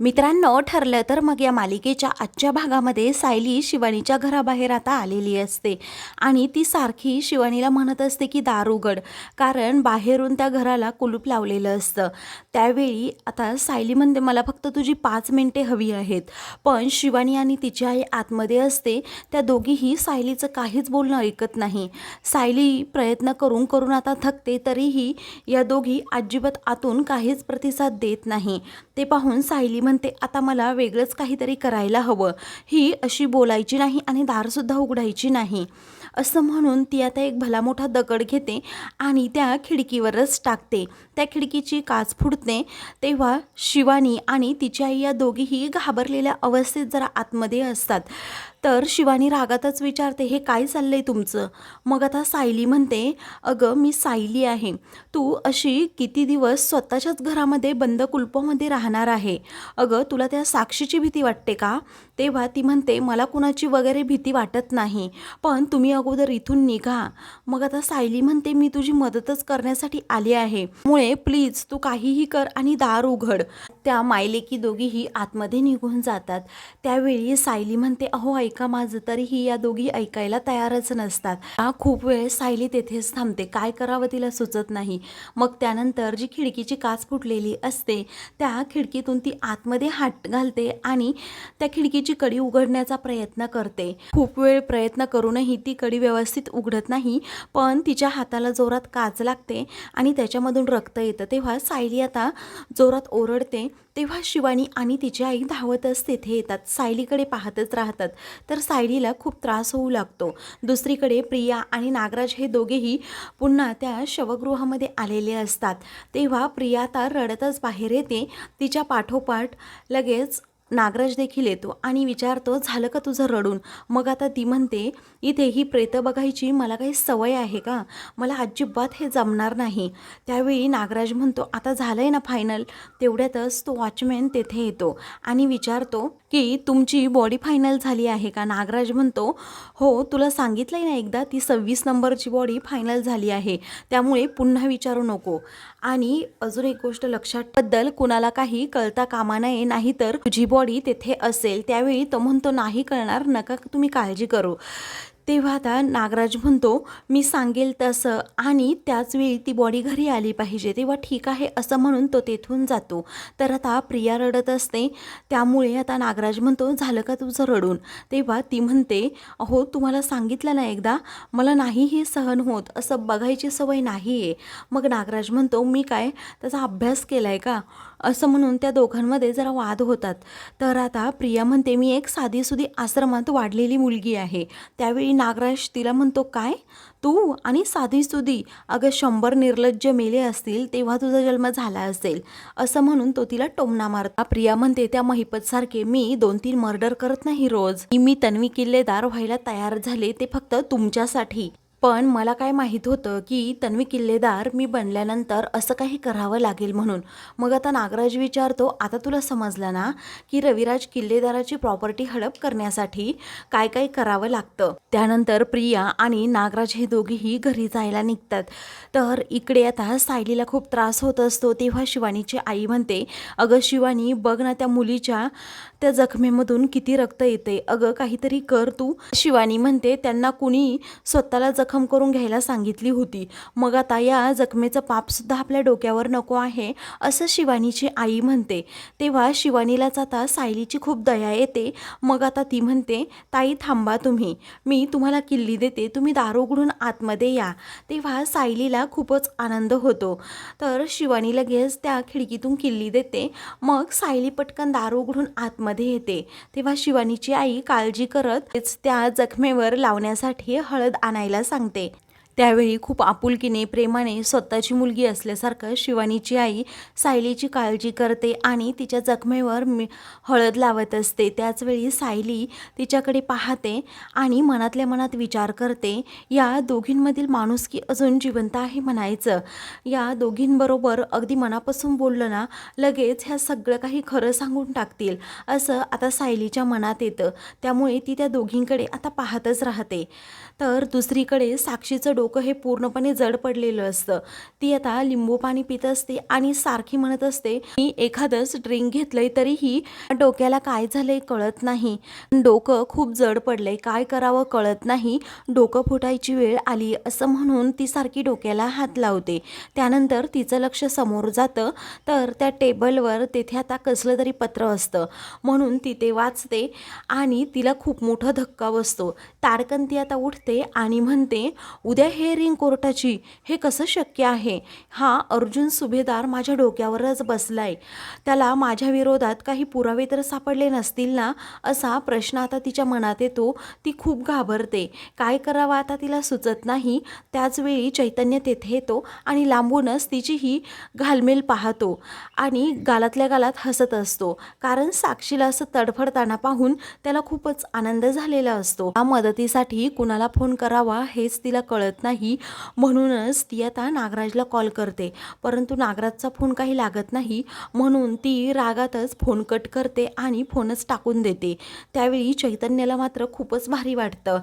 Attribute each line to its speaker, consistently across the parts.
Speaker 1: मित्रांनो ठरलं तर मग या मालिकेच्या आजच्या भागामध्ये सायली शिवानीच्या घराबाहेर आता आलेली असते. आणि ती सारखी शिवानीला म्हणत असते की दार उघड. कारण बाहेरून त्या घराला कुलूप लावलेलं असतं. त्यावेळी आता सायली म्हणते मला फक्त तुझी पाच मिनिटे हवी आहेत. पण शिवानी आणि तिची आई आतमध्ये असते. त्या दोघीही सायलीचं काहीच बोलणं ऐकत नाही. सायली प्रयत्न करून करून आता थकते तरीही या दोघी अजिबात आतून काहीच प्रतिसाद देत नाही. ते पाहून सायली म्हणते आता मला वेगळंच काहीतरी करायला हवं. ही अशी बोलायची नाही आणि दारसुद्धा उघडायची नाही. असं म्हणून ती आता एक भला मोठा दगड घेते आणि त्या खिडकीवरच टाकते. त्या खिडकीची काच फुटते. तेव्हा शिवानी आणि तिची आई या दोघीही घाबरलेल्या अवस्थेत जरा आतमध्ये असतात. तर शिवानी रागातच विचारते हे काय चाललंय तुमचं? मग आता सायली म्हणते अगं मी सायली आहे. तू अशी किती दिवस स्वतःच्याच घरामध्ये बंद कुलपामध्ये राहणार आहे? अगं तुला त्या साक्षीची भीती वाटते का? तेव्हा ती म्हणते मला कुणाची वगैरे भीती वाटत नाही पण तुम्ही अगोदर इथून निघा. मग आता सायली म्हणते मी तुझी मदतच करण्यासाठी आली आहे. मुळे प्लीज तू काहीही कर आणि दार उघड. त्या मायलेकी दोघीही आतमध्ये निघून जातात. त्यावेळी सायली म्हणते अहो आई ऐका माझं तरीही या दोघी ऐकायला तयारच नसतात. हा खूप वेळ सायली तेथेच थांबते. काय करावं तिला सुचत नाही. मग त्यानंतर जी खिडकीची काच फुटलेली असते त्या खिडकीतून ती आतमध्ये हात घालते आणि त्या खिडकीची कडी उघडण्याचा प्रयत्न करते. खूप वेळ प्रयत्न करूनही ती कडी व्यवस्थित उघडत नाही पण तिच्या हाताला जोरात काच लागते आणि त्याच्यामधून रक्त येतं. तेव्हा सायली आता जोरात ओरडते तेव्हा शिवानी आणि तिची आई धावतच तेथे येतात. सायलीकडे पाहतच राहतात. तर सायलीला खूप त्रास होऊ लागतो. दुसरीकडे प्रिया आणि नागराज हे दोघेही पुन्हा त्या शवगृहामध्ये आलेले असतात. तेव्हा प्रिया तर रडतच बाहेर येते. तिच्या पाठोपाठ लगेच नागराज देखील येतो आणि विचारतो झालं का तुझं रडून? मग आता ती म्हणते इथे ही प्रेतं बघायची मला काही सवय आहे का? मला अजिबात हे जमणार नाही. त्यावेळी नागराज म्हणतो आता झालं आहे ना फायनल तेवढ्यातच तो वॉचमॅन तेथे येतो आणि विचारतो की तुमची बॉडी फायनल झाली आहे का? नागराज म्हणतो हो तुला सांगितलं ना एकदा ती सव्वीस नंबरची बॉडी फायनल झाली आहे. त्यामुळे पुन्हा विचारू नको. आणि अजून एक गोष्ट लक्षात बद्दल कुणाला काही कळता कामा नये नाही तर तुझी बॉडी तेथे असेल. त्यावेळी तो म्हणतो नाही कळणार नका तुम्ही काळजी करू. तेव्हा आता नागराज म्हणतो मी सांगेल तसं आणि त्याचवेळी ती बॉडी घरी आली पाहिजे. तेव्हा ठीक आहे असं म्हणून तो तेथून जातो. तर आता प्रिया रडत असते. त्यामुळे आता नागराज म्हणतो झालं का तुझं रडून? तेव्हा ती म्हणते अहो तुम्हाला सांगितलं ना एकदा मला नाही हे सहन होत. असं बघायची सवय नाही आहे मग नागराज म्हणतो मी काय? त्याचा अभ्यास केला आहे का? असं म्हणून त्या दोघांमध्ये जरा वाद होतात. तर आता प्रिया म्हणते मी एक साधीसुधी आश्रमात वाढलेली मुलगी आहे. त्यावेळी नागराज तिला म्हणतो काय? तू आणि साधीसुधी अगं शंभर निर्लज्ज मेले असतील तेव्हा तुझा जन्म झाला असेल. असं म्हणून तो तिला टोमणा मारता. प्रिया म्हणते त्या महिपतसारखे मी दोन तीन मर्डर करत नाही रोज. मी तन्वी किल्लेदार व्हायला तयार झाले ते फक्त तुमच्यासाठी. पण मला काय माहीत होतं की तन्वी किल्लेदार मी बनल्यानंतर असं काही करावं लागेल म्हणून. मग आता नागराज विचारतो आता तुला समजलं ना की रविराज किल्लेदाराची प्रॉपर्टी हडप करण्यासाठी काय काय करावं लागतं? त्यानंतर प्रिया आणि नागराज हे दोघेही घरी जायला निघतात. तर इकडे आता सायलीला खूप त्रास होत असतो तेव्हा शिवानीची आई म्हणते अगं शिवानी बघ ना त्या मुलीच्या त्या जखमेमधून किती रक्त येते अगं काहीतरी कर तू. शिवानी म्हणते त्यांना कुणी स्वतःला जखम करून घ्यायला सांगितली होती. मग आता या जखमेचं पापसुद्धा आपल्या डोक्यावर नको आहे असं शिवानीची आई म्हणते. तेव्हा शिवानीलाच आता सायलीची खूप दया येते. मग आता ती म्हणते ताई थांबा तुम्ही. मी तुम्हाला किल्ली देते. तुम्ही दार उघडून आतमध्ये या. तेव्हा सायलीला खूपच आनंद होतो. तर शिवानी लगेच त्या खिडकीतून किल्ली देते. मग सायली पटकन दार उघडून आतमध्ये येते. तेव्हा शिवानीची आई काळजी करत तेच त्या जखमेवर लावण्यासाठी हळद आणायला सांगते. त्यावेळी खूप आपुलकीने प्रेमाने स्वतःची मुलगी असल्यासारखं शिवानीची आई सायलीची काळजी करते आणि तिच्या जखमेवर मी हळद लावत असते. त्याचवेळी सायली तिच्याकडे पाहते आणि मनातल्या मनात विचार करते या दोघींमधील माणुसकी अजून जिवंत आहे? म्हणायचं. या दोघींबरोबर अगदी मनापासून बोललं ना लगेच ह्या सगळं काही खरं सांगून टाकतील असं आता सायलीच्या मनात येतं. त्यामुळे ती त्या दोघींकडे आता पाहतच राहते. तर दुसरीकडे साक्षीचं डोकं डोकं हे पूर्णपणे जड पडलेलं असतं. ती आता लिंबू पाणी पित असते आणि सारखी म्हणत असते मी एखादंच ड्रिंक घेतलंय तरीही डोक्याला काय झालंय कळत नाही. डोकं खूप जड पडलंय काय करावं कळत नाही. डोकं फुटायची वेळ आली असं म्हणून ती सारखी डोक्याला हात लावते. त्यानंतर तिचं लक्ष समोर जातं. तर त्या टेबलवर तेथे आता कसलं तरी पत्र असतं. म्हणून ती ते वाचते आणि तिला खूप मोठा धक्का बसतो. ताडकन ती आता उठते आणि म्हणते उद्या हे रिंग कोर्टाची? हे कसं शक्य आहे? हा अर्जुन सुभेदार माझ्या डोक्यावरच बसलाय. त्याला माझ्या विरोधात काही पुरावे तर सापडले नसतील ना? असा प्रश्न आता तिच्या मनात येतो. ती खूप घाबरते. काय करावं आता तिला सुचत नाही. त्याचवेळी चैतन्य तेथे येतो आणि लांबूनच तिची ही घालमेल पाहतो आणि गालातल्या गालात हसत असतो. कारण साक्षीला असं तडफडताना पाहून त्याला खूपच आनंद झालेला असतो. हा मदतीसाठी कुणाला फोन करावा हेच तिला कळत नाही. म्हणूनच ती आता नागराजला कॉल करते. परंतु नागराजचा फोन काही लागत नाही. म्हणून ती रागातच फोन कट करते आणि फोनच टाकून देते. त्यावेळी चैतन्याला मात्र खूपच भारी वाटतं.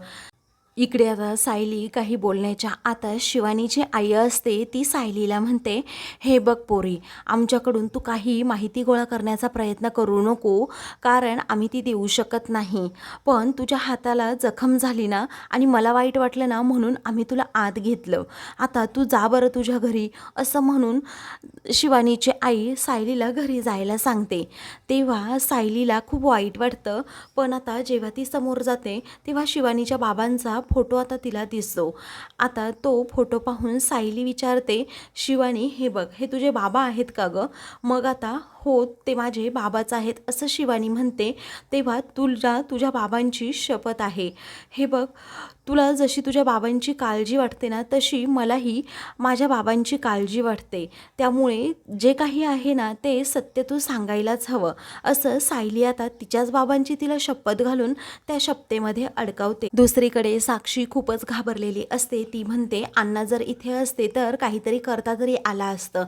Speaker 1: इकडे आता सायली काही बोलण्याच्या आता शिवानीची आई असते ती सायलीला म्हणते हे बघ पोरी आमच्याकडून तू काही माहिती गोळा करण्याचा प्रयत्न करू नको कारण आम्ही ती देऊ शकत नाही. पण तुझ्या हाताला जखम झाली ना आणि मला वाईट वाटलं ना म्हणून आम्ही तुला आत घेतलं. आता तू जा बरं तुझ्या घरी असं म्हणून शिवानीची आई सायलीला घरी जायला सांगते. तेव्हा सायलीला खूप वाईट वाटतं पण आता जेव्हा ती समोर जाते तेव्हा शिवानीच्या बाबांचा फोटो आता तिला दिसतो. आता तो फोटो पाहून सायली विचारते शिवानी हे बघ हे तुझे बाबा आहेत का गं? मग आता हो ते माझे बाबाच आहेत असं शिवानी म्हणते तेव्हा तुला तुझ्या बाबांची शपथ आहे. हे बघ तुला जशी तुझ्या बाबांची काळजी वाटते ना तशी मलाही माझ्या बाबांची काळजी वाटते. त्यामुळे जे काही आहे ना ते सत्य तू सांगायलाच हवं. असं सायली आता तिच्याच बाबांची तिला शपथ घालून त्या शपथेमध्ये अडकावते. दुसरीकडे साक्षी खूपच घाबरलेली असते. ती म्हणते अण्णा जर इथे असते तर काहीतरी करता तरी आला असतं.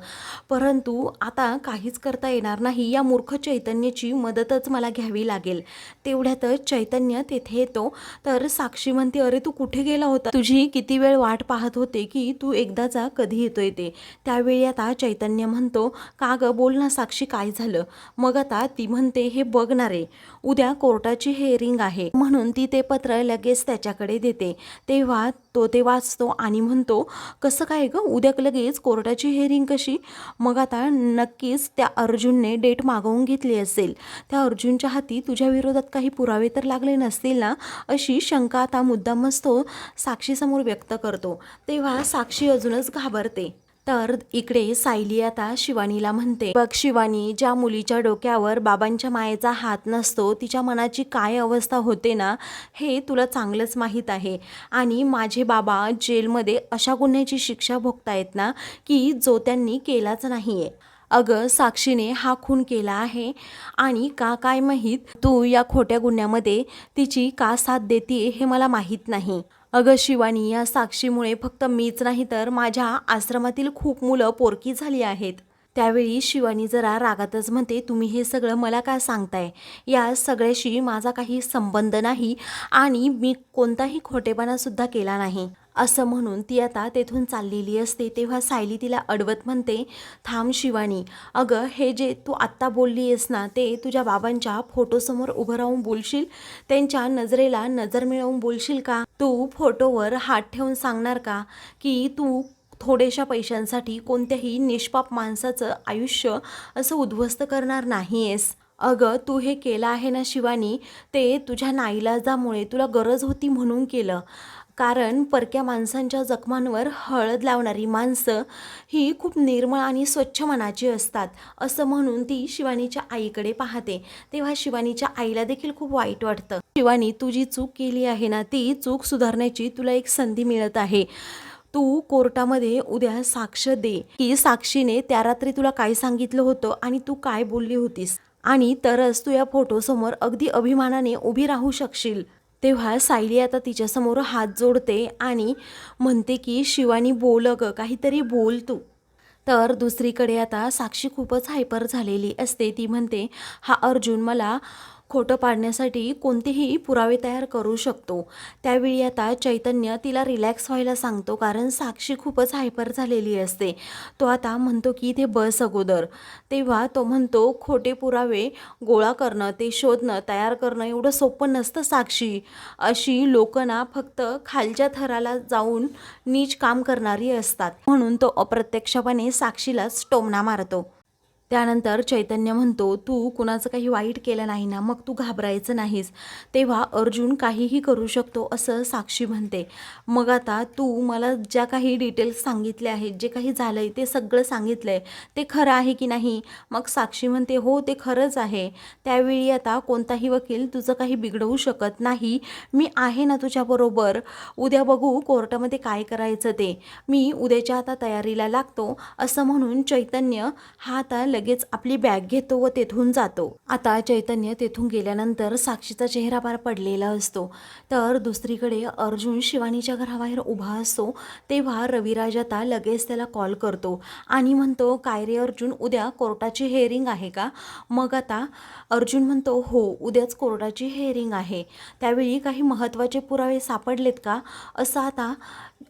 Speaker 1: परंतु आता काहीच करता येणार नाही या मूर्ख चैतन्याची मदतच मला घ्यावी लागेल. तेवढ्यातच चैतन्य तेथे येतो. तर साक्षी म्हणते अरे तू कुठे गेला होता? तुझी किती वेळ वाट पाहत होते की तू एकदाचा कधी येतोय ते? त्यावेळी आता चैतन्य म्हणतो का ग बोल ना साक्षी काय झालं? मग आता ती म्हणते हे बघणारे उद्या कोर्टाची हेअरिंग आहे. म्हणून ती ते पत्र लगेच त्याच्याकडे देते. तेव्हा तो ते वाचतो आणि म्हणतो कसं काय गं? उद्या लगेच कोर्टाची हेअरिंग कशी? मग आता नक्कीच त्या अर्जुनने डेट मागवून घेतली असेल. त्या अर्जुनच्या हाती तुझ्या विरोधात काही पुरावे तर लागले नसतील ना? अशी शंका आता मुद्दामच तो साक्षीसमोर व्यक्त करतो. तेव्हा साक्षी अजूनच घाबरते. तर इकडे सायली आता शिवानीला म्हणते बघ शिवानी ज्या मुलीच्या डोक्यावर बाबांच्या मायेचा हात नसतो तिच्या मनाची काय अवस्था होते ना हे तुला चांगलंच माहीत आहे. आणि माझे बाबा जेलमध्ये अशा गुन्ह्याची शिक्षा भोगतायत ना की जो त्यांनी केलाच नाही आहे अगं साक्षीने हा खून केला आहे. आणि का काय माहीत तू या खोट्या गुन्ह्यामध्ये तिची का साथ देते हे मला माहीत नाही. अगं शिवानी या साक्षीमुळे फक्त मीच नाही तर माझ्या आश्रमातील खूप मुलं पोरकी झाली आहेत. त्यावेळी शिवानी जरा रागातच म्हणते तुम्ही हे सगळं मला का सांगताय? या सगळ्याशी माझा काही संबंध नाही आणि मी कोणताही खोटेपणासुद्धा केला नाही. असं म्हणून ती आता तेथून चाललेली असते. तेव्हा सायली तिला अडवत म्हणते थांब शिवानी अगं हे जे तू आत्ता बोलली आहेस ना ते तुझ्या बाबांच्या फोटोसमोर उभं राहून बोलशील? त्यांच्या नजरेला नजर मिळवून बोलशील का? तू फोटोवर हात ठेवून सांगणार का की तू थोड्याशा पैशांसाठी कोणत्याही निष्पाप माणसाचं आयुष्य असं उद्ध्वस्त करणार नाही आहेस अगं तू हे केलं आहे ना शिवानी? ते तुझ्या नाईलाजामुळे तुला गरज होती म्हणून केलं. कारण परक्या माणसांच्या जखमांवर हळद लावणारी माणसं ही खूप निर्मळ आणि स्वच्छ मनाची असतात असं म्हणून ती शिवानीच्या आईकडे पाहते. तेव्हा शिवानीच्या आईला देखील खूप वाईट वाटतं. शिवानी तू जी चूक केली आहे ना ती चूक सुधारण्याची तुला एक संधी मिळत आहे. तू कोर्टामध्ये उद्या साक्ष दे. की साक्षीने त्या रात्री तुला काय सांगितलं होतं आणि तू काय बोलली होतीस? आणि तरच तू या फोटोसमोर अगदी अभिमानाने उभी राहू शकशील. तेव्हा सायली आता तिच्यासमोर हात जोडते आणि म्हणते की शिवानी बोल ग काहीतरी बोल तू. तर दुसरीकडे आता साक्षी खूपच हायपर झालेली असते. ती म्हणते हा अर्जुन मला खोटं पाडण्यासाठी कोणतेही पुरावे तयार करू शकतो. त्यावेळी आता चैतन्य तिला रिलॅक्स व्हायला सांगतो कारण साक्षी खूपच हायपर झालेली असते. तो आता म्हणतो की इथे बस अगोदर. तेव्हा तो म्हणतो खोटे पुरावे गोळा करणं ते शोधणं तयार करणं एवढं सोपं नसतं साक्षी. अशी लोकना फक्त खालच्या थराला जाऊन नीच काम करणारी असतात. म्हणून तो अप्रत्यक्षपणे साक्षीलाच टोमणा मारतो. त्यानंतर चैतन्य म्हणतो तू कुणाचं काही वाईट केलं नाही ना मग तू घाबरायचं नाहीस. तेव्हा अर्जुन काहीही करू शकतो असं साक्षी म्हणते. मग आता तू मला ज्या काही डिटेल्स सांगितले आहेत जे काही झालं आहे ते सगळं सांगितलं आहे ते खरं आहे की नाही? मग साक्षी म्हणते हो ते खरंच आहे. त्यावेळी आता कोणताही वकील तुझं काही बिघडवू शकत नाही. मी आहे ना तुझ्याबरोबर उद्या बघू कोर्टामध्ये काय करायचं ते. मी उद्याच्या आता तयारीला लागतो. असं म्हणून चैतन्य हा आता लगेच आपली बॅग घेतो व तेथून जातो. आता चैतन्य तेथून गेल्यानंतर साक्षीचा चेहरा पार पडलेला असतो. तर दुसरीकडे अर्जुन शिवानीच्या घराबाहेर उभा असतो. तेव्हा रविराज आता लगेच त्याला कॉल करतो आणि म्हणतो काय रे अर्जुन उद्या कोर्टाची हेअरिंग आहे का? मग आता अर्जुन म्हणतो हो उद्याच कोर्टाची हेअरिंग आहे. त्यावेळी काही महत्त्वाचे पुरावे सापडलेत का? असं आता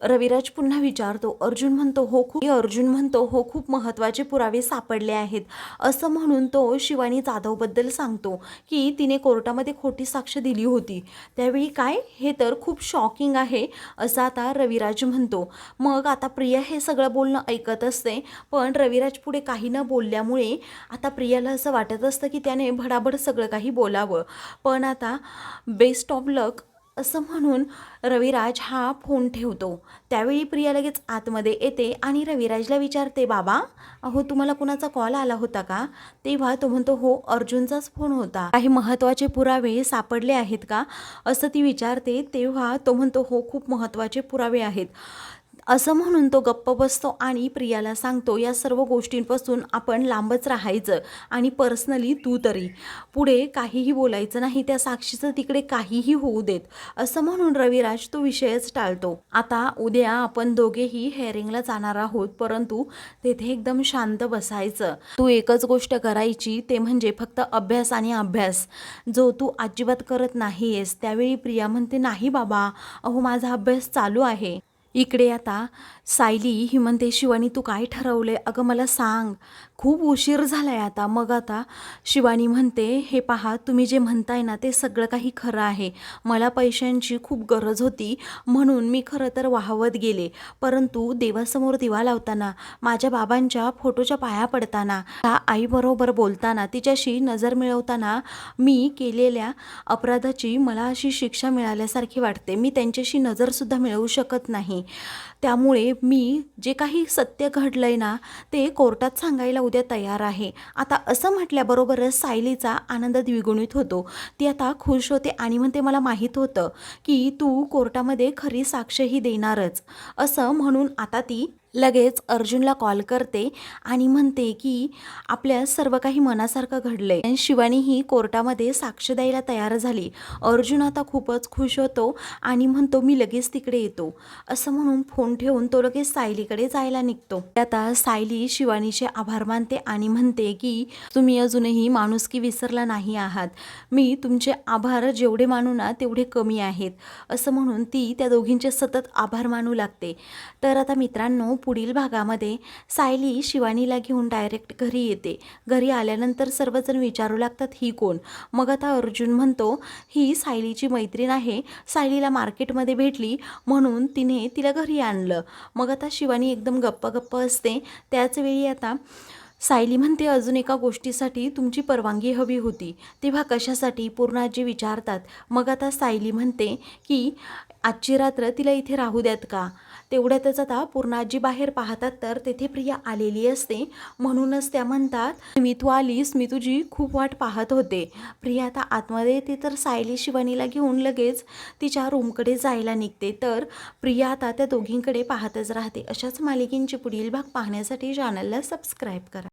Speaker 1: रविराज पुन्हा विचारतो अर्जुन म्हणतो हो खूप अर्जुन म्हणतो हो खूप महत्त्वाचे पुरावे सापडले आहेत. असं म्हणून तो शिवानी जाधवबद्दल सांगतो की तिने कोर्टामध्ये खोटी साक्ष दिली होती. त्यावेळी काय? हे तर खूप शॉकिंग आहे असं आता रविराज म्हणतो. मग आता प्रिया हे सगळं बोलणं ऐकत असते पण रविराज पुढे काही न बोलल्यामुळे आता प्रियाला असं वाटत असतं की त्याने भडाभड सगळं काही बोलावं. पण आता बेस्ट ऑफ लक असं म्हणून रविराज हा फोन ठेवतो. त्यावेळी प्रिया लगेच आतमध्ये येते आणि रविराजला विचारते बाबा अहो तुम्हाला कुणाचा कॉल आला होता का? तेव्हा तो म्हणतो हो अर्जुनचाच फोन होता. काही महत्त्वाचे पुरावे सापडले आहेत का? असं ती विचारते तेव्हा तो म्हणतो हो खूप महत्त्वाचे पुरावे आहेत. असं म्हणून तो गप्प बसतो आणि प्रियाला सांगतो या सर्व गोष्टींपासून आपण लांबच राहायचं आणि पर्सनली तू तरी. पुढे काहीही बोलायचं नाही त्या साक्षीचं तिकडे काहीही होऊ देत. असं म्हणून रविराज तो विषयच टाळतो. आता उद्या आपण दोघेही हेअरिंगला जाणार आहोत परंतु तेथे एकदम शांत बसायचं. तू एकच गोष्ट करायची ते म्हणजे फक्त अभ्यास आणि अभ्यास. जो तू अजिबात करत नाहीयेस त्यावेळी प्रिया म्हणते नाही बाबा अहो माझा अभ्यास चालू आहे. इकडे आता सायली ही शिवानी तू काय ठरवलं आहे अगं मला सांग. खूप उशीर झाला आहे आता. मग आता शिवानी म्हणते हे पहा तुम्ही जे म्हणताय ना ते सगळं काही खरं आहे. मला पैशांची खूप गरज होती म्हणून मी खरं तर वाहवत गेले. परंतु देवासमोर दिवा लावताना माझ्या बाबांच्या फोटोच्या पाया पडताना त्या आईबरोबर बोलताना तिच्याशी नजर मिळवताना मी केलेल्या अपराधाची मला अशी शिक्षा मिळाल्यासारखी वाटते. मी त्यांच्याशी नजरसुद्धा मिळवू शकत नाही. त्यामुळे मी जे काही सत्य घडलं आहे ना ते कोर्टात सांगायला उद्या तयार आहे. आता असं म्हटल्याबरोबरच सायलीचा आनंद द्विगुणित होतो. ती आता खुश होते आणि म्हणते मला माहीत होतं की तू कोर्टामध्ये खरी साक्षही देणारच. असं म्हणून आता ती लगेच अर्जुनला कॉल करते आणि म्हणते की आपल्या सर्व काही मनासारखं घडलंय. आणि शिवानी ही कोर्टामध्ये साक्ष द्यायला तयार झाली. अर्जुन आता खूपच खुश होतो आणि म्हणतो मी लगेच तिकडे येतो. असं म्हणून फोन ठेवून तो लगेच सायलीकडे जायला निघतो. आता सायली शिवानीचे आभार मानते आणि म्हणते की तुम्ही अजूनही माणुसकी विसरला नाही आहात. मी तुमचे आभार जेवढे मानू ना तेवढे कमी आहेत. असं म्हणून ती त्या दोघींचे सतत आभार मानू लागते. तर आता मित्रांनो पुढील भागामध्ये सायली शिवानीला घेऊन डायरेक्ट घरी येते. घरी आल्यानंतर सर्वजण विचारू लागतात ही कोण? मग आता अर्जुन म्हणतो ही सायलीची मैत्रीण आहे. सायलीला मार्केटमध्ये भेटली म्हणून तिने तिला घरी आणलं. मग आता शिवानी एकदम गप्प गप्प असते त्याचवेळी आता सायली म्हणते अजून एका गोष्टीसाठी तुमची परवानगी हवी होती. तेव्हा कशासाठी पूर्णाजी विचारतात. मग आता सायली म्हणते की आजची रात्र तिला इथे राहू द्यात का तेवढ्यातच आता पूर्णाजी बाहेर पाहतात तर तेथे प्रिया आलेली असते. म्हणूनच त्या म्हणतात मी तू आलीस मी तुझी खूप वाट पाहत होते प्रिया आता आतमध्ये येते तर सायली शिवानीला घेऊन लगेच तिच्या रूमकडे जायला निघते. तर प्रिया आता त्या दोघींकडे पाहतच राहते. अशाच मालिकेंची पुढील भाग पाहण्यासाठी चॅनलला सबस्क्राईब करा.